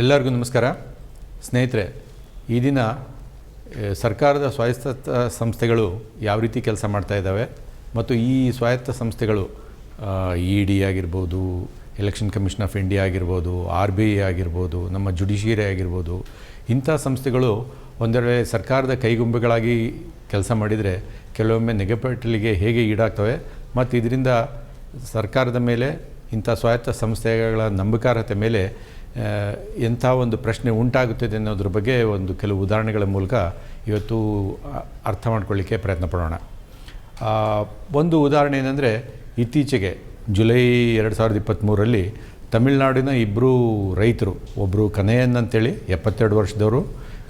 ಎಲ್ಲರಿಗೂ ನಮಸ್ಕಾರ. ಸ್ನೇಹಿತರೆ, ಈ ದಿನ ಸರ್ಕಾರದ ಸ್ವಾಯತ್ತ ಸಂಸ್ಥೆಗಳು ಯಾವ ರೀತಿ ಕೆಲಸ ಮಾಡ್ತಾ ಇದ್ದಾವೆ ಮತ್ತು ಈ ಸ್ವಾಯತ್ತ ಸಂಸ್ಥೆಗಳು ಇ ಡಿ ಆಗಿರ್ಬೋದು, ಎಲೆಕ್ಷನ್ ಕಮಿಷನ್ ಆಫ್ ಇಂಡಿಯಾ ಆಗಿರ್ಬೋದು, ಆರ್ ಬಿ ಐ ಆಗಿರ್ಬೋದು, ನಮ್ಮ ಜುಡಿಷಿಯರಿ ಆಗಿರ್ಬೋದು, ಇಂಥ ಸಂಸ್ಥೆಗಳು ಒಂದೆಡೆ ಸರ್ಕಾರದ ಕೈಗುಂಬೆಗಳಾಗಿ ಕೆಲಸ ಮಾಡಿದರೆ ಕೆಲವೊಮ್ಮೆ ನೆಗೆಪಟ್ಟಲಿಗೆ ಹೇಗೆ ಈಡಾಗ್ತವೆ ಮತ್ತು ಇದರಿಂದ ಸರ್ಕಾರದ ಮೇಲೆ ಇಂಥ ಸ್ವಾಯತ್ತ ಸಂಸ್ಥೆಗಳ ನಂಬಿಕಾರ್ಹತೆ ಮೇಲೆ ಎಂಥ ಒಂದು ಪ್ರಶ್ನೆ ಉಂಟಾಗುತ್ತದೆ ಅನ್ನೋದ್ರ ಬಗ್ಗೆ ಒಂದು ಕೆಲವು ಉದಾಹರಣೆಗಳ ಮೂಲಕ ಇವತ್ತು ಅರ್ಥ ಮಾಡ್ಕೊಳ್ಳಿಕ್ಕೆ ಪ್ರಯತ್ನ ಪಡೋಣ. ಒಂದು ಉದಾಹರಣೆ ಏನಂದರೆ ಇತ್ತೀಚೆಗೆ ಜುಲೈ ಎರಡು ಸಾವಿರದ ಇಪ್ಪತ್ತ್ಮೂರಲ್ಲಿ ತಮಿಳುನಾಡಿನ ಇಬ್ಬರು ರೈತರು ಒಬ್ಬರು ಕನೆಯನ್ ಅಂತೇಳಿ ಎಪ್ಪತ್ತೆರಡು ವರ್ಷದವರು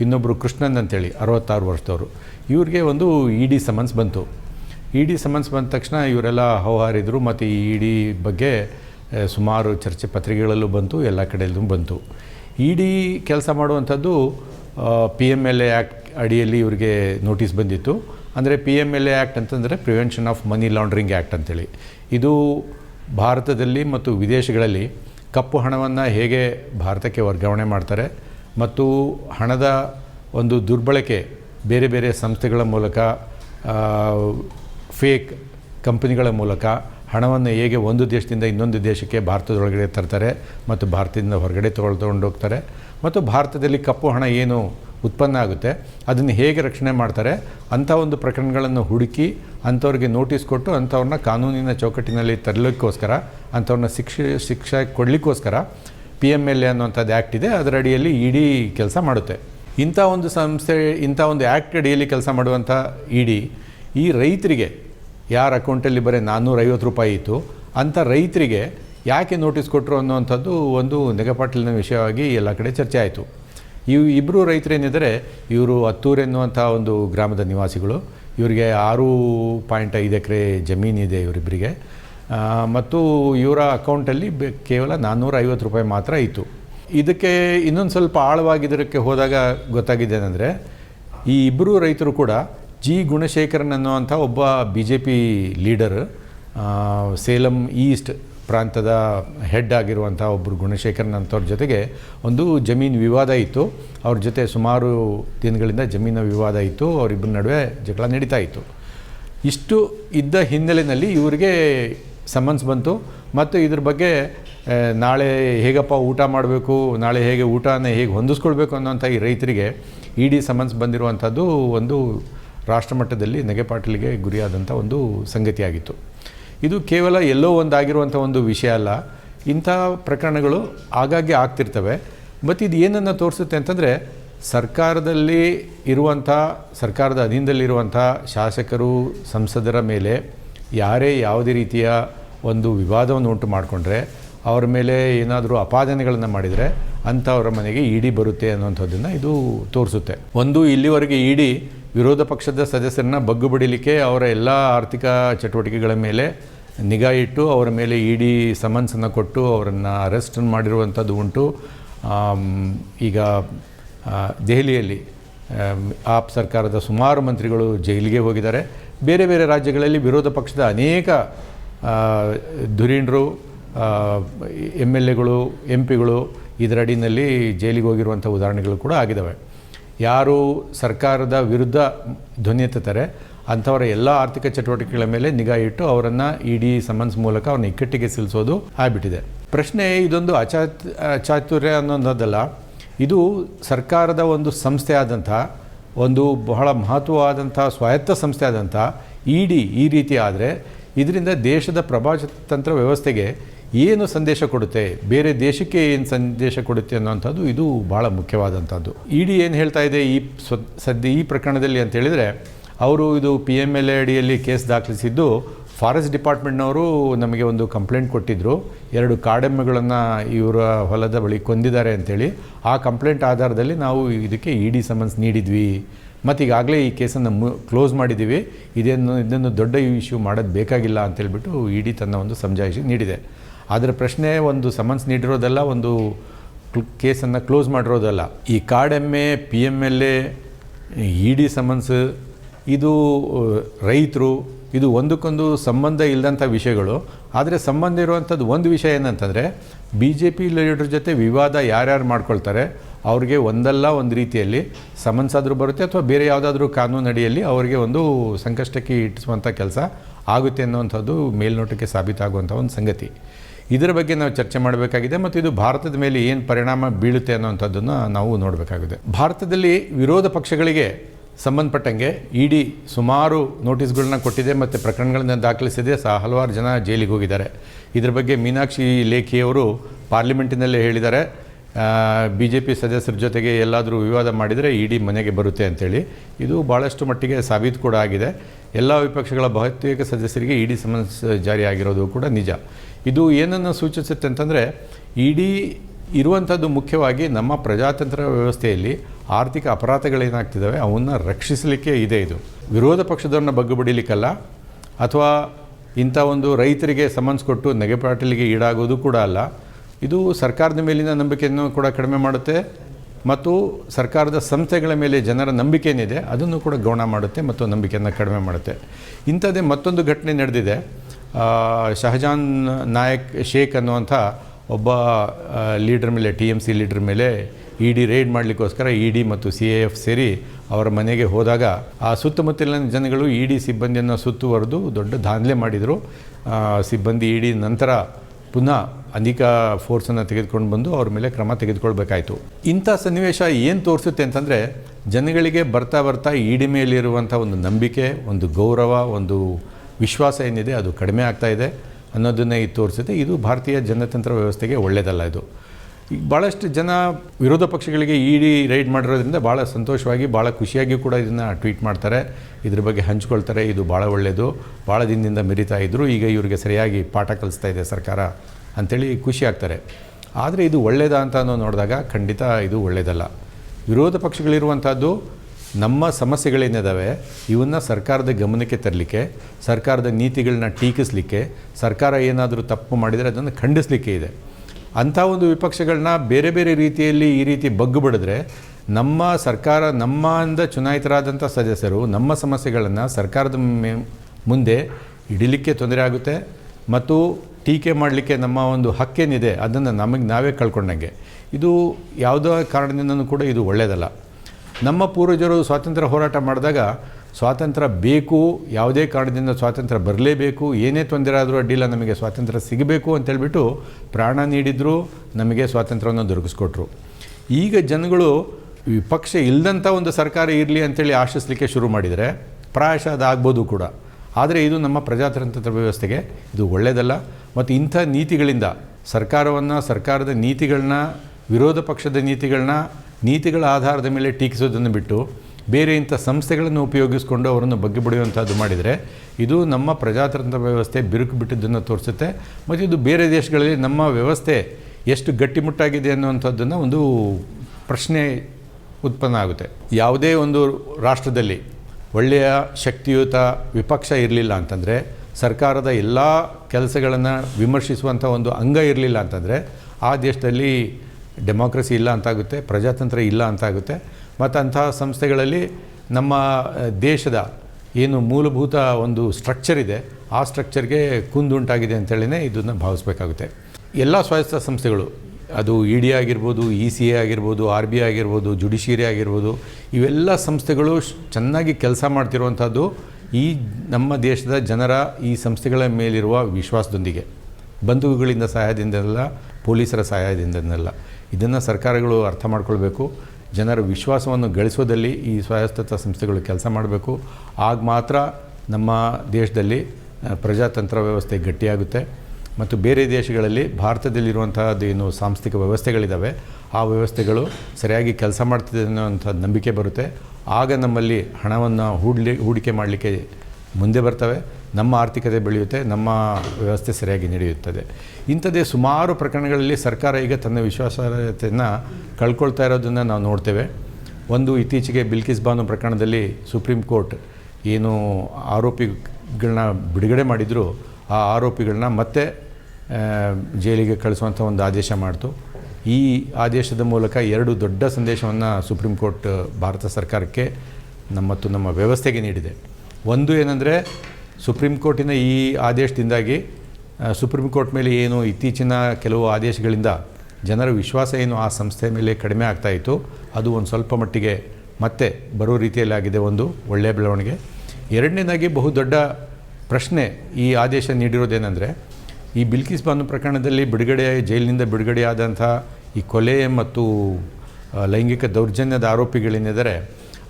ಇನ್ನೊಬ್ಬರು ಕೃಷ್ಣನ್ ಅಂತೇಳಿ ಅರವತ್ತಾರು ವರ್ಷದವರು. ಇವ್ರಿಗೆ ಒಂದು ಇ ಡಿ ಸಮನ್ಸ್ ಬಂತು. ಇ ಡಿ ಸಮನ್ಸ್ ಬಂದ ತಕ್ಷಣ ಇವರೆಲ್ಲ ಹೌಹಾರಿದ್ರು, ಮತ್ತು ಈ ಇ ಬಗ್ಗೆ ಸುಮಾರು ಚರ್ಚೆ ಪತ್ರಿಕೆಗಳಲ್ಲೂ ಬಂತು, ಎಲ್ಲ ಕಡೆಯಲ್ಲೂ ಬಂತು. ಇಡಿ ಕೆಲಸ ಮಾಡುವಂಥದ್ದು P M L A act ಅಡಿಯಲ್ಲಿ ಇವರಿಗೆ ನೋಟಿಸ್ ಬಂದಿತ್ತು. ಅಂದರೆ P M L A act ಅಂತಂದರೆ prevention of money laundering act ಅಂತೇಳಿ. ಇದು ಭಾರತದಲ್ಲಿ ಮತ್ತು ವಿದೇಶಗಳಲ್ಲಿ ಕಪ್ಪು ಹಣವನ್ನು ಹೇಗೆ ಭಾರತಕ್ಕೆ ವರ್ಗಾವಣೆ ಮಾಡ್ತಾರೆ ಮತ್ತು ಹಣದ ಒಂದು ದುರ್ಬಳಕೆ ಬೇರೆ ಬೇರೆ ಸಂಸ್ಥೆಗಳ ಮೂಲಕ ಫೇಕ್ ಕಂಪನಿಗಳ ಮೂಲಕ ಹಣವನ್ನು ಹೇಗೆ ಒಂದು ದೇಶದಿಂದ ಇನ್ನೊಂದು ದೇಶಕ್ಕೆ ಭಾರತದೊಳಗಡೆ ತರ್ತಾರೆ ಮತ್ತು ಭಾರತದಿಂದ ಹೊರಗಡೆ ಹೋಗ್ತಾರೆ. ಮತ್ತು ಭಾರತದಲ್ಲಿ ಕಪ್ಪು ಹಣ ಏನು ಉತ್ಪನ್ನ ಆಗುತ್ತೆ, ಅದನ್ನು ಹೇಗೆ ರಕ್ಷಣೆ ಮಾಡ್ತಾರೆ, ಅಂಥ ಒಂದು ಪ್ರಕರಣಗಳನ್ನು ಹುಡುಕಿ ಅಂಥವ್ರಿಗೆ ನೋಟಿಸ್ ಕೊಟ್ಟು ಅಂಥವ್ರನ್ನ ಕಾನೂನಿನ ಚೌಕಟ್ಟಿನಲ್ಲಿ ತರಲಿಕ್ಕೋಸ್ಕರ, ಅಂಥವ್ರನ್ನ ಶಿಕ್ಷೆ ಶಿಕ್ಷೆ ಕೊಡಲಿಕ್ಕೋಸ್ಕರ ಪಿ ಎಂ ಎಲ್ ಎ ಅನ್ನುವಂಥದ್ದು ಆ್ಯಕ್ಟ್ ಇದೆ, ಅದರ ಅಡಿಯಲ್ಲಿ ಇಡಿ ಕೆಲಸ ಮಾಡುತ್ತೆ. ಇಂಥ ಒಂದು ಸಂಸ್ಥೆ, ಇಂಥ ಒಂದು ಆ್ಯಕ್ಟ್ ಅಡಿಯಲ್ಲಿ ಕೆಲಸ ಮಾಡುವಂಥ ಇಡಿ ಈ ರೈತರಿಗೆ ಯಾರ ಅಕೌಂಟಲ್ಲಿ ಬರೀ ನಾನ್ನೂರೈವತ್ತು ರೂಪಾಯಿ ಇತ್ತು, ಅಂಥ ರೈತರಿಗೆ ಯಾಕೆ ನೋಟಿಸ್ ಕೊಟ್ಟರು ಅನ್ನುವಂಥದ್ದು ಒಂದು ನೆಗಪಾಟಲಿನ ವಿಷಯವಾಗಿ ಎಲ್ಲ ಕಡೆ ಚರ್ಚೆ ಆಯಿತು. ಇವು ಇಬ್ಬರು ರೈತರೇನಿದ್ದಾರೆ ಇವರು ಹತ್ತೂರು ಎನ್ನುವಂಥ ಒಂದು ಗ್ರಾಮದ ನಿವಾಸಿಗಳು, ಇವರಿಗೆ ಆರು ಪಾಯಿಂಟ್ ಐದು ಎಕರೆ ಜಮೀನಿದೆ ಇವರಿಬ್ಬರಿಗೆ. ಮತ್ತು ಇವರ ಅಕೌಂಟಲ್ಲಿ ಕೇವಲ ನಾನ್ನೂರ ಐವತ್ತು ರೂಪಾಯಿ ಮಾತ್ರ ಇತ್ತು. ಇದಕ್ಕೆ ಇನ್ನೊಂದು ಸ್ವಲ್ಪ ಆಳವಾಗಿದ್ದಕ್ಕೆ ಹೋದಾಗ ಗೊತ್ತಾಗಿದ್ದೇನೆಂದರೆ, ಈ ಇಬ್ಬರು ರೈತರು ಕೂಡ ಜಿ ಗುಣಶೇಖರನ್ ಅನ್ನುವಂಥ ಒಬ್ಬ B J P leader Salem east ಪ್ರಾಂತದ head ಆಗಿರುವಂಥ ಒಬ್ಬರು ಗುಣಶೇಖರನ್ ಅಂಥವ್ರ ಜೊತೆಗೆ ಒಂದು ಜಮೀನು ವಿವಾದ ಇತ್ತು. ಅವ್ರ ಜೊತೆ ಸುಮಾರು ದಿನಗಳಿಂದ ಜಮೀನು ವಿವಾದ ಇತ್ತು. ಅವರಿಬ್ಬರ ನಡುವೆ ಜಗಳ ನಡೀತಾ ಇತ್ತು. ಇಷ್ಟು ಇದ್ದ ಹಿನ್ನೆಲೆಯಲ್ಲಿ ಇವರಿಗೆ ಸಮನ್ಸ್ ಬಂತು. ಮತ್ತು ಇದ್ರ ಬಗ್ಗೆ ನಾಳೆ ಹೇಗಪ್ಪ ಊಟ ಮಾಡಬೇಕು, ನಾಳೆ ಹೇಗೆ ಊಟನ ಹೇಗೆ ಹೊಂದಿಸ್ಕೊಳ್ಬೇಕು ಅನ್ನೋಂಥ ಈ ರೈತರಿಗೆ ಇಡೀ ಸಮನ್ಸ್ ಬಂದಿರುವಂಥದ್ದು ಒಂದು ರಾಷ್ಟ್ರಮಟ್ಟದಲ್ಲಿ ನೆಗೆಪಾಟಲಿಗೆ ಗುರಿಯಾದಂಥ ಒಂದು ಸಂಗತಿಯಾಗಿತ್ತು. ಇದು ಕೇವಲ ಎಲ್ಲೋ ಒಂದಾಗಿರುವಂಥ ಒಂದು ವಿಷಯ ಅಲ್ಲ. ಇಂಥ ಪ್ರಕರಣಗಳು ಆಗಾಗ್ಗೆ ಆಗ್ತಿರ್ತವೆ. ಮತ್ತು ಇದು ಏನನ್ನು ತೋರಿಸುತ್ತೆ ಅಂತಂದರೆ, ಸರ್ಕಾರದಲ್ಲಿ ಇರುವಂಥ, ಸರ್ಕಾರದ ಅಧೀನದಲ್ಲಿರುವಂಥ ಶಾಸಕರು, ಸಂಸದರ ಮೇಲೆ ಯಾರೇ ಯಾವುದೇ ರೀತಿಯ ಒಂದು ವಿವಾದವನ್ನು ಉಂಟು ಮಾಡಿಕೊಂಡ್ರೆ, ಅವರ ಮೇಲೆ ಏನಾದರೂ ಅಪಾದನೆಗಳನ್ನು ಮಾಡಿದರೆ ಅಂಥವರ ಮನೆಗೆ ಇಡಿ ಬರುತ್ತೆ ಅನ್ನುವಂಥದ್ದನ್ನು ಇದು ತೋರಿಸುತ್ತೆ. ಒಂದು ಇಲ್ಲಿವರೆಗೆ ಇಡಿ ವಿರೋಧ ಪಕ್ಷದ ಸದಸ್ಯರನ್ನ ಬಗ್ಗು ಬಡಿಲಿಕ್ಕೆ ಅವರ ಎಲ್ಲ ಆರ್ಥಿಕ ಚಟುವಟಿಕೆಗಳ ಮೇಲೆ ನಿಗಾ ಇಟ್ಟು ಅವರ ಮೇಲೆ ಇಡಿ ಸಮನ್ಸನ್ನು ಕೊಟ್ಟು ಅವರನ್ನು ಅರೆಸ್ಟ್ ಮಾಡಿರುವಂಥದ್ದು ಉಂಟು. ಈಗ ದೆಹಲಿಯಲ್ಲಿ ಆಪ್ ಸರ್ಕಾರದ ಸುಮಾರು ಮಂತ್ರಿಗಳು ಜೈಲಿಗೆ ಹೋಗಿದ್ದಾರೆ. ಬೇರೆ ಬೇರೆ ರಾಜ್ಯಗಳಲ್ಲಿ ವಿರೋಧ ಪಕ್ಷದ ಅನೇಕ ಧುರೀಣರು ಎಂ ಎಲ್ ಎಗಳು, ಎಂ ಪಿಗಳು ಇದರಡಿನಲ್ಲಿ ಜೈಲಿಗೆ ಹೋಗಿರುವಂಥ ಉದಾಹರಣೆಗಳು ಕೂಡ ಆಗಿದ್ದಾವೆ ಯಾರು ಸರ್ಕಾರದ ವಿರುದ್ಧ ಧ್ವನಿ ಎತ್ತುತ್ತಾರೆ, ಅಂಥವರ ಎಲ್ಲ ಆರ್ಥಿಕ ಚಟುವಟಿಕೆಗಳ ಮೇಲೆ ನಿಗಾ ಇಟ್ಟು ಅವರನ್ನು ಇಡಿ ಸಮನ್ಸ್ ಮೂಲಕ ಅವ್ರನ್ನ ಇಕ್ಕಟ್ಟಿಗೆ ಸಿಲ್ಸೋದು ಆಗಿಬಿಟ್ಟಿದೆ. ಪ್ರಶ್ನೆ ಇದೊಂದು ಅಚಾ ಅಚಾತುರ್ಯ ಅನ್ನೋದಲ್ಲ, ಇದು ಸರ್ಕಾರದ ಒಂದು ಸಂಸ್ಥೆ ಆದಂಥ ಒಂದು ಬಹಳ ಮಹತ್ವವಾದಂಥ, ಸ್ವಾಯತ್ತ ಸಂಸ್ಥೆ ಆದಂಥ ಇಡಿ ಈ ರೀತಿ ಆದರೆ, ಇದರಿಂದ ದೇಶದ ಪ್ರಜಾತಂತ್ರ ವ್ಯವಸ್ಥೆಗೆ ಏನು ಸಂದೇಶ ಕೊಡುತ್ತೆ, ಬೇರೆ ದೇಶಕ್ಕೆ ಏನು ಸಂದೇಶ ಕೊಡುತ್ತೆ ಅನ್ನೋವಂಥದ್ದು ಇದು ಭಾಳ ಮುಖ್ಯವಾದಂಥದ್ದು. ಇಡಿ ಏನು ಹೇಳ್ತಾ ಇದೆ ಈ ಸ್ವ, ಸದ್ಯ ಈ ಪ್ರಕರಣದಲ್ಲಿ ಅಂತ ಹೇಳಿದರೆ, ಅವರು ಇದು ಪಿ ಎಂ ಎಲ್ ಎ ಅಡಿಯಲ್ಲಿ ಕೇಸ್ ದಾಖಲಿಸಿದ್ದು, ಫಾರೆಸ್ಟ್ ಡಿಪಾರ್ಟ್ಮೆಂಟ್ನವರು ನಮಗೆ ಒಂದು ಕಂಪ್ಲೇಂಟ್ ಕೊಟ್ಟಿದ್ದರು ಎರಡು ಕಾಡೆಮ್ಮೆಗಳನ್ನು ಇವರ ಹೊಲದ ಬಳಿ ಕೊಂದಿದ್ದಾರೆ ಅಂತೇಳಿ. ಆ ಕಂಪ್ಲೇಂಟ್ ಆಧಾರದಲ್ಲಿ ನಾವು ಇದಕ್ಕೆ ಇ ಡಿ ಸಮನ್ಸ್ ನೀಡಿದ್ವಿ. ಮತ್ತು ಈಗಾಗಲೇ ಈ ಕೇಸನ್ನು ಮು, ಕ್ಲೋಸ್ ಮಾಡಿದ್ದೀವಿ. ಇದನ್ನು ಇದನ್ನು ದೊಡ್ಡ ಇಶ್ಯೂ ಮಾಡೋದು ಬೇಕಾಗಿಲ್ಲ ಅಂತೇಳ್ಬಿಟ್ಟು ಇ ಡಿ ತನ್ನ ಒಂದು ಸಮಜಾಯಿಷಿ ನೀಡಿದೆ. ಆದರೆ ಪ್ರಶ್ನೆ ಒಂದು ಸಮನ್ಸ್ ನೀಡಿರೋದಲ್ಲ, ಒಂದು ಕೇಸನ್ನು ಕ್ಲೋಸ್ ಮಾಡಿರೋದಲ್ಲ. ಈ card M A P M L A E D summons, ಇದು ರೈತರು, ಇದು ಒಂದಕ್ಕೊಂದು ಸಂಬಂಧ ಇಲ್ಲದಂಥ ವಿಷಯಗಳು. ಆದರೆ ಸಂಬಂಧ ಇರುವಂಥದ್ದು ಒಂದು ವಿಷಯ ಏನಂತಂದರೆ ಬಿ ಜೆ ಪಿ ಲೀಡರ್ ಜೊತೆ ವಿವಾದ ಯಾರ್ಯಾರು ಮಾಡ್ಕೊಳ್ತಾರೆ, ಅವ್ರಿಗೆ ಒಂದಲ್ಲ ಒಂದು ರೀತಿಯಲ್ಲಿ ಸಮನ್ಸ್ ಆದರೂ ಬರುತ್ತೆ ಅಥವಾ ಬೇರೆ ಯಾವುದಾದ್ರೂ ಕಾನೂನು ಅಡಿಯಲ್ಲಿ ಅವರಿಗೆ ಒಂದು ಸಂಕಷ್ಟಕ್ಕೆ ಇಟ್ಟಿಸುವಂಥ ಕೆಲಸ ಆಗುತ್ತೆ ಅನ್ನುವಂಥದ್ದು ಮೇಲ್ನೋಟಕ್ಕೆ ಸಾಬೀತಾಗುವಂಥ ಒಂದು ಸಂಗತಿ. ಇದರ ಬಗ್ಗೆ ನಾವು ಚರ್ಚೆ ಮಾಡಬೇಕಾಗಿದೆ ಮತ್ತು ಇದು ಭಾರತದ ಮೇಲೆ ಏನು ಪರಿಣಾಮ ಬೀಳುತ್ತೆ ಅನ್ನೋವಂಥದ್ದನ್ನು ನಾವು ನೋಡಬೇಕಾಗಿದೆ ಭಾರತದಲ್ಲಿ ವಿರೋಧ ಪಕ್ಷಗಳಿಗೆ ಸಂಬಂಧಪಟ್ಟಂಗೆ ಇ ಡಿ ಸುಮಾರು ನೋಟಿಸ್ಗಳನ್ನ ಕೊಟ್ಟಿದೆ ಮತ್ತು ಪ್ರಕರಣಗಳನ್ನು ದಾಖಲಿಸಿದೆ. ಸಹ ಹಲವಾರು ಜನ ಜೈಲಿಗೆ ಹೋಗಿದ್ದಾರೆ. ಇದರ ಬಗ್ಗೆ ಮೀನಾಕ್ಷಿ ಲೇಖಿಯವರು ಪಾರ್ಲಿಮೆಂಟಿನಲ್ಲೇ ಹೇಳಿದ್ದಾರೆ. ಬಿ ಜೆ ಪಿ ಸದಸ್ಯರ ಜೊತೆಗೆ ಎಲ್ಲಾದರೂ ವಿವಾದ ಮಾಡಿದರೆ ಇಡಿ ಮನೆಗೆ ಬರುತ್ತೆ ಅಂತೇಳಿ. ಇದು ಭಾಳಷ್ಟು ಮಟ್ಟಿಗೆ ಸಾಬೀತು ಕೂಡ ಆಗಿದೆ. ಎಲ್ಲ ವಿಪಕ್ಷಗಳ ಬಹುತೇಕ ಸದಸ್ಯರಿಗೆ ಇಡಿ ಸಮನ್ಸ್ ಜಾರಿಯಾಗಿರೋದು ಕೂಡ ನಿಜ. ಇದು ಏನನ್ನು ಸೂಚಿಸುತ್ತೆ ಅಂತಂದರೆ, ಇಡೀ ಇರುವಂಥದ್ದು ಮುಖ್ಯವಾಗಿ ನಮ್ಮ ಪ್ರಜಾತಂತ್ರ ವ್ಯವಸ್ಥೆಯಲ್ಲಿ ಆರ್ಥಿಕ ಅಪರಾಧಗಳೇನಾಗ್ತಿದ್ದಾವೆ ಅವನ್ನು ರಕ್ಷಿಸಲಿಕ್ಕೆ ಇದೆ ಇದು. ವಿರೋಧ ಪಕ್ಷದವ್ರನ್ನ ಬಗ್ಗು ಬಡಿಲಿಕ್ಕಲ್ಲ ಅಥವಾ ಇಂಥ ಒಂದು ರೈತರಿಗೆ ಸಮನ್ಸ್ ಕೊಟ್ಟು ನೆಗೆಪಾಟಲಿಗೆ ಈಡಾಗೋದು ಕೂಡ ಅಲ್ಲ. ಇದು ಸರ್ಕಾರದ ಮೇಲಿನ ನಂಬಿಕೆಯನ್ನು ಕೂಡ ಕಡಿಮೆ ಮಾಡುತ್ತೆ ಮತ್ತು ಸರ್ಕಾರದ ಸಂಸ್ಥೆಗಳ ಮೇಲೆ ಜನರ ನಂಬಿಕೆ ಏನಿದೆ ಅದನ್ನು ಕೂಡ ಗೌಣ ಮಾಡುತ್ತೆ ಮತ್ತು ನಂಬಿಕೆಯನ್ನು ಕಡಿಮೆ ಮಾಡುತ್ತೆ. ಇಂಥದ್ದೇ ಮತ್ತೊಂದು ಘಟನೆ ನಡೆದಿದೆ. ಶಹಜಾನ್ ನಾಯಕ್, ಶೇಖ್ ಅನ್ನುವಂಥ ಒಬ್ಬ ಲೀಡರ್ ಮೇಲೆ, ಟಿ ಎಂ ಸಿ ಲೀಡರ್ ಮೇಲೆ ಇ ಡಿ ರೈಡ್ ಮಾಡಲಿಕ್ಕೋಸ್ಕರ ಇ ಡಿ ಮತ್ತು ಸಿ ಎ ಎಫ್ ಸೇರಿ ಅವರ ಮನೆಗೆ ಹೋದಾಗ ಆ ಸುತ್ತಮುತ್ತಲಿನ ಜನಗಳು ಇ ಡಿ ಸಿಬ್ಬಂದಿಯನ್ನು ಸುತ್ತುವರೆದು ದೊಡ್ಡ ದಾಂಧಲೆ ಮಾಡಿದರು. ಸಿಬ್ಬಂದಿ ಇ ಡಿ ನಂತರ ಪುನಃ ಅಧಿಕ ಫೋರ್ಸನ್ನು ತೆಗೆದುಕೊಂಡು ಬಂದು ಅವ್ರ ಮೇಲೆ ಕ್ರಮ ತೆಗೆದುಕೊಳ್ಬೇಕಾಯಿತು. ಇಂಥ ಸನ್ನಿವೇಶ ಏನು ತೋರಿಸುತ್ತೆ ಅಂತಂದರೆ, ಜನಗಳಿಗೆ ಬರ್ತಾ ಬರ್ತಾ ಮೇಲಿರುವಂಥ ಒಂದು ನಂಬಿಕೆ, ಒಂದು ಗೌರವ, ಒಂದು ವಿಶ್ವಾಸ ಏನಿದೆ ಅದು ಕಡಿಮೆ ಆಗ್ತಾ ಇದೆ ಅನ್ನೋದನ್ನೇ ಇದು ತೋರಿಸುತ್ತೆ. ಇದು ಭಾರತೀಯ ಜನತಂತ್ರ ವ್ಯವಸ್ಥೆಗೆ ಒಳ್ಳೆಯದಲ್ಲ ಇದು. ಈಗ ಭಾಳಷ್ಟು ಜನ ವಿರೋಧ ಪಕ್ಷಗಳಿಗೆ ಇಡಿ ರೈಡ್ ಮಾಡಿರೋದ್ರಿಂದ ಭಾಳ ಸಂತೋಷವಾಗಿ ಭಾಳ ಖುಷಿಯಾಗಿ ಕೂಡ ಇದನ್ನು ಟ್ವೀಟ್ ಮಾಡ್ತಾರೆ. ಇದ್ರ ಬಗ್ಗೆ ಹಂಚ್ಕೊಳ್ತಾರೆ. ಇದು ಭಾಳ ಒಳ್ಳೆಯದು ಭಾಳ ದಿನದಿಂದ ಮೆರಿತಾ ಇದ್ದರು ಈಗ ಇವರಿಗೆ ಸರಿಯಾಗಿ ಪಾಠ ಕಲಿಸ್ತಾ ಇದೆ ಸರ್ಕಾರ ಅಂಥೇಳಿ ಖುಷಿ ಆಗ್ತಾರೆ. ಆದರೆ ಇದು ಒಳ್ಳೆಯದಾ ಅಂತ ನೋಡಿದಾಗ ಖಂಡಿತ ಇದು ಒಳ್ಳೆಯದಲ್ಲ ವಿರೋಧ ಪಕ್ಷಗಳಿರುವಂಥದ್ದು ನಮ್ಮ ಸಮಸ್ಯೆಗಳೇನಿದ್ದಾವೆ ಇವನ್ನ ಸರ್ಕಾರದ ಗಮನಕ್ಕೆ ತರಲಿಕ್ಕೆ, ಸರ್ಕಾರದ ನೀತಿಗಳನ್ನ ಟೀಕಿಸಲಿಕ್ಕೆ, ಸರ್ಕಾರ ಏನಾದರೂ ತಪ್ಪು ಮಾಡಿದರೆ ಅದನ್ನು ಖಂಡಿಸಲಿಕ್ಕೆ ಇದೆ. ಅಂಥ ಒಂದು ವಿಪಕ್ಷಗಳನ್ನ ಬೇರೆ ಬೇರೆ ರೀತಿಯಲ್ಲಿ ಈ ರೀತಿ ಬಗ್ಗು ಬಿಡಿದ್ರೆ ನಮ್ಮ ಸರ್ಕಾರ ನಮ್ಮಿಂದ ಚುನಾಯಿತರಾದಂಥ ಸದಸ್ಯರು, ನಮ್ಮ ಸಮಸ್ಯೆಗಳನ್ನು ಸರ್ಕಾರದ ಮುಂದೆ ಇಡಲಿಕ್ಕೆ ತೊಂದರೆ ಆಗುತ್ತೆ ಮತ್ತು ಟೀಕೆ ಮಾಡಲಿಕ್ಕೆ ನಮ್ಮ ಒಂದು ಹಕ್ಕೇನಿದೆ ಅದನ್ನು ನಮಗೆ ನಾವೇ ಕಳ್ಕೊಂಡಂಗೆ. ಇದು ಯಾವುದೋ ಕಾರಣದಿಂದನೂ ಕೂಡ ಇದು ಒಳ್ಳೆಯದಲ್ಲ ನಮ್ಮ ಪೂರ್ವಜರು ಸ್ವಾತಂತ್ರ್ಯ ಹೋರಾಟ ಮಾಡಿದಾಗ ಸ್ವಾತಂತ್ರ್ಯ ಬೇಕು, ಯಾವುದೇ ಕಾರಣದಿಂದ ಸ್ವಾತಂತ್ರ್ಯ ಬರಲೇಬೇಕು, ಏನೇ ತೊಂದರೆ ಆದರೂ ಅಡ್ಡಿಲ್ಲ ನಮಗೆ ಸ್ವಾತಂತ್ರ್ಯ ಸಿಗಬೇಕು ಅಂತೇಳ್ಬಿಟ್ಟು ಪ್ರಾಣ ನೀಡಿದರೂ, ನಮಗೆ ಸ್ವಾತಂತ್ರ್ಯವನ್ನು ದೊರಕಿಸ್ಕೊಟ್ರು. ಈಗ ಜನಗಳು ವಿಪಕ್ಷ ಇಲ್ಲದಂಥ ಒಂದು ಸರ್ಕಾರ ಇರಲಿ ಅಂತೇಳಿ ಆಶಿಸಲಿಕ್ಕೆ ಶುರು ಮಾಡಿದರೆ, ಪ್ರಾಯಶಃ ಅದಾಗ್ಬೋದು ಕೂಡ. ಆದರೆ ಇದು ನಮ್ಮ ಪ್ರಜಾತಂತ್ರ ವ್ಯವಸ್ಥೆಗೆ ಇದು ಒಳ್ಳೆಯದಲ್ಲ ಮತ್ತು ಇಂಥ ನೀತಿಗಳಿಂದ ಸರ್ಕಾರವನ್ನು, ಸರ್ಕಾರದ ನೀತಿಗಳನ್ನ, ವಿರೋಧ ಪಕ್ಷದ ನೀತಿಗಳನ್ನ, ನೀತಿಗಳ ಆಧಾರದ ಮೇಲೆ ಟೀಕಿಸೋದನ್ನು ಬಿಟ್ಟು ಬೇರೆ ಇಂಥ ಸಂಸ್ಥೆಗಳನ್ನು ಉಪಯೋಗಿಸಿಕೊಂಡು ಅವರನ್ನು ಬಗ್ಗೆ ಬಿಡುವಂಥದ್ದು ಮಾಡಿದರೆ ಇದು ನಮ್ಮ ಪ್ರಜಾತಂತ್ರ ವ್ಯವಸ್ಥೆ ಬಿರುಕು ಬಿಟ್ಟಿದ್ದನ್ನು ತೋರಿಸುತ್ತೆ ಮತ್ತು ಇದು ಬೇರೆ ದೇಶಗಳಲ್ಲಿ ನಮ್ಮ ವ್ಯವಸ್ಥೆ ಎಷ್ಟು ಗಟ್ಟಿಮುಟ್ಟಾಗಿದೆ ಅನ್ನುವಂಥದ್ದನ್ನು ಒಂದು ಪ್ರಶ್ನೆ ಉತ್ಪನ್ನ ಆಗುತ್ತೆ. ಯಾವುದೇ ಒಂದು ರಾಷ್ಟ್ರದಲ್ಲಿ ಒಳ್ಳೆಯ ಶಕ್ತಿಯುತ ವಿಪಕ್ಷ ಇರಲಿಲ್ಲ ಅಂತಂದರೆ, ಸರ್ಕಾರದ ಎಲ್ಲ ಕೆಲಸಗಳನ್ನು ವಿಮರ್ಶಿಸುವಂಥ ಒಂದು ಅಂಗ ಇರಲಿಲ್ಲ ಅಂತಂದರೆ, ಆ ದೇಶದಲ್ಲಿ ಡೆಮಾಕ್ರಸಿ ಇಲ್ಲ ಅಂತಾಗುತ್ತೆ ಪ್ರಜಾತಂತ್ರ ಇಲ್ಲ ಅಂತಾಗುತ್ತೆ ಮತ್ತು ಅಂತಹ ಸಂಸ್ಥೆಗಳಲ್ಲಿ ನಮ್ಮ ದೇಶದ ಏನು ಮೂಲಭೂತ ಒಂದು ಸ್ಟ್ರಕ್ಚರ್ ಇದೆ, ಆ ಸ್ಟ್ರಕ್ಚರ್ಗೆ ಕುಂದುಂಟಾಗಿದೆ ಅಂತೇಳಿನೇ ಇದನ್ನು ಭಾವಿಸ್ಬೇಕಾಗುತ್ತೆ. ಎಲ್ಲ ಸ್ವಾಯತ್ತ ಸಂಸ್ಥೆಗಳು, ಅದು ಇ ಡಿ ಆಗಿರ್ಬೋದು ಇ ಸಿ ಎ ಆಗಿರ್ಬೋದು ಆರ್ ಬಿ ಐ ಆಗಿರ್ಬೋದು ಜುಡಿಷಿಯರಿ ಆಗಿರ್ಬೋದು, ಇವೆಲ್ಲ ಸಂಸ್ಥೆಗಳು ಚೆನ್ನಾಗಿ ಕೆಲಸ ಮಾಡ್ತಿರುವಂಥದ್ದು ಈ ನಮ್ಮ ದೇಶದ ಜನರ ಈ ಸಂಸ್ಥೆಗಳ ಮೇಲಿರುವ ವಿಶ್ವಾಸದೊಂದಿಗೆ. ಬಂಧುಗಳಿಂದ ಸಹಾಯದಿಂದಲ್ಲ, ಪೊಲೀಸರ ಸಹಾಯದಿಂದಲ್ಲ. ಇದನ್ನು ಸರ್ಕಾರಗಳು ಅರ್ಥ ಮಾಡ್ಕೊಳ್ಬೇಕು. ಜನರ ವಿಶ್ವಾಸವನ್ನು ಗಳಿಸೋದಲ್ಲಿ ಈ ಸ್ವಾಯತ್ತತಾ ಸಂಸ್ಥೆಗಳು ಕೆಲಸ ಮಾಡಬೇಕು. ಆಗ ಮಾತ್ರ ನಮ್ಮ ದೇಶದಲ್ಲಿ ಪ್ರಜಾತಂತ್ರ ವ್ಯವಸ್ಥೆ ಗಟ್ಟಿಯಾಗುತ್ತೆ. ಮತ್ತು ಬೇರೆ ದೇಶಗಳಲ್ಲಿ ಭಾರತದಲ್ಲಿರುವಂತಹದ್ದು ಏನು ಸಾಂಸ್ಥಿಕ ವ್ಯವಸ್ಥೆಗಳಿದ್ದಾವೆ ಆ ವ್ಯವಸ್ಥೆಗಳು ಸರಿಯಾಗಿ ಕೆಲಸ ಮಾಡ್ತಿದೆ ಅನ್ನೋಂಥ ನಂಬಿಕೆ ಬರುತ್ತೆ. ಆಗ ನಮ್ಮಲ್ಲಿ ಹಣವನ್ನು ಹೂಡಲಿ, ಹೂಡಿಕೆ ಮಾಡಲಿಕ್ಕೆ ಮುಂದೆ ಬರ್ತವೆ. ನಮ್ಮ ಆರ್ಥಿಕತೆ ಬೆಳೆಯುತ್ತೆ, ನಮ್ಮ ವ್ಯವಸ್ಥೆ ಸರಿಯಾಗಿ ನಡೆಯುತ್ತದೆ. ಇಂಥದ್ದೇ ಸುಮಾರು ಪ್ರಕರಣಗಳಲ್ಲಿ ಸರ್ಕಾರ ಈಗ ತನ್ನ ವಿಶ್ವಾಸಾರ್ಹತೆಯನ್ನು ಕಳ್ಕೊಳ್ತಾ ಇರೋದನ್ನು ನಾವು ನೋಡ್ತೇವೆ. ಒಂದು ಇತ್ತೀಚೆಗೆ ಬಿಲ್ಕಿಸ್ ಬಾನು ಪ್ರಕರಣದಲ್ಲಿ ಸುಪ್ರೀಂ ಕೋರ್ಟ್ ಏನು ಆರೋಪಿಗಳನ್ನ ಬಿಡುಗಡೆ ಮಾಡಿದರೂ, ಆ ಆರೋಪಿಗಳನ್ನ ಮತ್ತೆ ಜೈಲಿಗೆ ಕಳಿಸುವಂಥ ಒಂದು ಆದೇಶ ಮಾಡಿತು. ಈ ಆದೇಶದ ಮೂಲಕ ಎರಡು ದೊಡ್ಡ ಸಂದೇಶವನ್ನು ಸುಪ್ರೀಂ ಕೋರ್ಟ್, ಭಾರತ ಸರ್ಕಾರಕ್ಕೆ ನಮ್ಮತ್ತು ನಮ್ಮ ವ್ಯವಸ್ಥೆಗೆ ನೀಡಿದೆ. ಒಂದು ಏನಂದರೆ ಸುಪ್ರೀಂ ಕೋರ್ಟಿನ ಈ ಆದೇಶದಿಂದಾಗಿ ಸುಪ್ರೀಂ ಕೋರ್ಟ್ ಮೇಲೆ ಏನು ಇತ್ತೀಚಿನ ಕೆಲವು ಆದೇಶಗಳಿಂದ ಜನರ ವಿಶ್ವಾಸ ಏನು ಆ ಸಂಸ್ಥೆ ಮೇಲೆ ಕಡಿಮೆ ಆಗ್ತಾ ಇತ್ತು, ಅದು ಒಂದು ಸ್ವಲ್ಪ ಮಟ್ಟಿಗೆ ಮತ್ತೆ ಬರೋ ರೀತಿಯಲ್ಲಿ ಆಗಿದೆ ಒಂದು ಒಳ್ಳೆಯ ಬೆಳವಣಿಗೆ. ಎರಡನೇದಾಗಿ ಬಹುದೊಡ್ಡ ಪ್ರಶ್ನೆ ಈ ಆದೇಶ ನೀಡಿರೋದೇನೆಂದರೆ, ಈ ಬಿಲ್ಕಿಸ್ ಬಾನು ಪ್ರಕರಣದಲ್ಲಿ ಬಿಡುಗಡೆ, ಜೈಲಿನಿಂದ ಬಿಡುಗಡೆಯಾದಂಥ ಈ ಕೊಲೆ ಮತ್ತು ಲೈಂಗಿಕ ದೌರ್ಜನ್ಯದ ಆರೋಪಿಗಳೇನಿದ್ದಾರೆ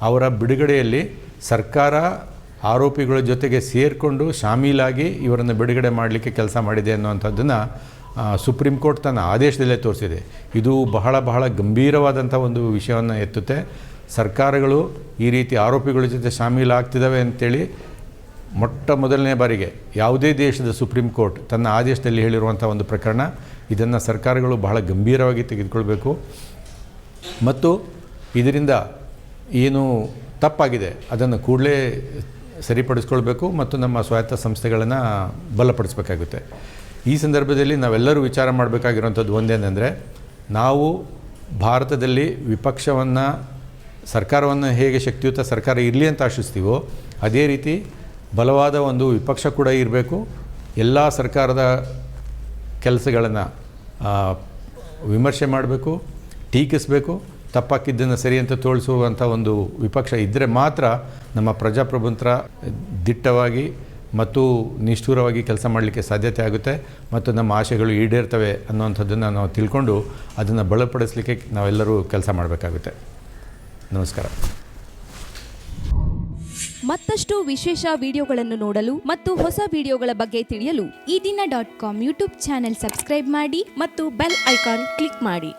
ಅವರ ಬಿಡುಗಡೆಯಲ್ಲಿ ಸರ್ಕಾರ ಆರೋಪಿಗಳ ಜೊತೆಗೆ ಸೇರಿಕೊಂಡು ಶಾಮೀಲಾಗಿ ಇವರನ್ನು ಬಿಡುಗಡೆ ಮಾಡಲಿಕ್ಕೆ ಕೆಲಸ ಮಾಡಿದೆ ಅನ್ನುವಂಥದ್ದನ್ನು ಸುಪ್ರೀಂ ಕೋರ್ಟ್ ತನ್ನ ಆದೇಶದಲ್ಲೇ ತೋರಿಸಿದೆ. ಇದು ಬಹಳ ಬಹಳ ಗಂಭೀರವಾದಂಥ ಒಂದು ವಿಷಯವನ್ನು ಎತ್ತುತ್ತೆ. ಸರ್ಕಾರಗಳು ಈ ರೀತಿ ಆರೋಪಿಗಳ ಜೊತೆ ಶಾಮೀಲಾಗ್ತಿದ್ದಾವೆ ಅಂತೇಳಿ ಮೊಟ್ಟ ಮೊದಲನೇ ಬಾರಿಗೆ ಯಾವುದೇ ದೇಶದ ಸುಪ್ರೀಂ ಕೋರ್ಟ್ ತನ್ನ ಆದೇಶದಲ್ಲಿ ಹೇಳಿರುವಂಥ ಒಂದು ಪ್ರಕರಣ, ಇದನ್ನು ಸರ್ಕಾರಗಳು ಬಹಳ ಗಂಭೀರವಾಗಿ ತೆಗೆದುಕೊಳ್ಬೇಕು. ಮತ್ತು ಇದರಿಂದ ಏನು ತಪ್ಪಾಗಿದೆ, ಅದನ್ನು ಕೂಡಲೇ ಸರಿಪಡಿಸ್ಕೊಳ್ಬೇಕು ಮತ್ತು ನಮ್ಮ ಸ್ವಾಯತ್ತ ಸಂಸ್ಥೆಗಳನ್ನು ಬಲಪಡಿಸಬೇಕಾಗುತ್ತೆ. ಈ ಸಂದರ್ಭದಲ್ಲಿ ನಾವೆಲ್ಲರೂ ವಿಚಾರ ಮಾಡಬೇಕಾಗಿರುವಂಥದ್ದು ಒಂದೇನೆಂದರೆ ನಾವು ಭಾರತದಲ್ಲಿ ವಿಪಕ್ಷವನ್ನು, ಸರ್ಕಾರವನ್ನು ಹೇಗೆ ಶಕ್ತಿಯುತ ಸರ್ಕಾರ ಇರಲಿ ಅಂತ ಆಶಿಸ್ತೀವೋ, ಅದೇ ರೀತಿ ಬಲವಾದ ಒಂದು ವಿಪಕ್ಷ ಕೂಡ ಇರಬೇಕು. ಎಲ್ಲ ಸರ್ಕಾರದ ಕೆಲಸಗಳನ್ನು ವಿಮರ್ಶೆ ಮಾಡಬೇಕು, ಟೀಕಿಸಬೇಕು. ತಪ್ಪಾಕಿದ್ದನ್ನು ಸರಿ ಅಂತ ತೋರಿಸುವಂಥ ಒಂದು ವಿಪಕ್ಷ ಇದ್ದರೆ ಮಾತ್ರ ನಮ್ಮ ಪ್ರಜಾಪ್ರಭುತ್ವ ದಿಟ್ಟವಾಗಿ ಮತ್ತು ನಿಷ್ಠೂರವಾಗಿ ಕೆಲಸ ಮಾಡಲಿಕ್ಕೆ ಸಾಧ್ಯತೆ ಆಗುತ್ತೆ ಮತ್ತು ನಮ್ಮ ಆಶೆಗಳು ಈಡೇರ್ತವೆ ಅನ್ನುವಂಥದ್ದನ್ನು ನಾವು ತಿಳ್ಕೊಂಡು ಅದನ್ನು ಬಲಪಡಿಸಲಿಕ್ಕೆ ನಾವೆಲ್ಲರೂ ಕೆಲಸ ಮಾಡಬೇಕಾಗುತ್ತೆ. ನಮಸ್ಕಾರ. ಮತ್ತಷ್ಟು ವಿಶೇಷ ವಿಡಿಯೋಗಳನ್ನು ನೋಡಲು ಮತ್ತು ಹೊಸ ವಿಡಿಯೋಗಳ ಬಗ್ಗೆ ತಿಳಿಯಲು ಈ ದಿನ dot com YouTube channel subscribe ಮಾಡಿ ಮತ್ತು ಬೆಲ್ ಐಕಾನ್ ಕ್ಲಿಕ್ ಮಾಡಿ.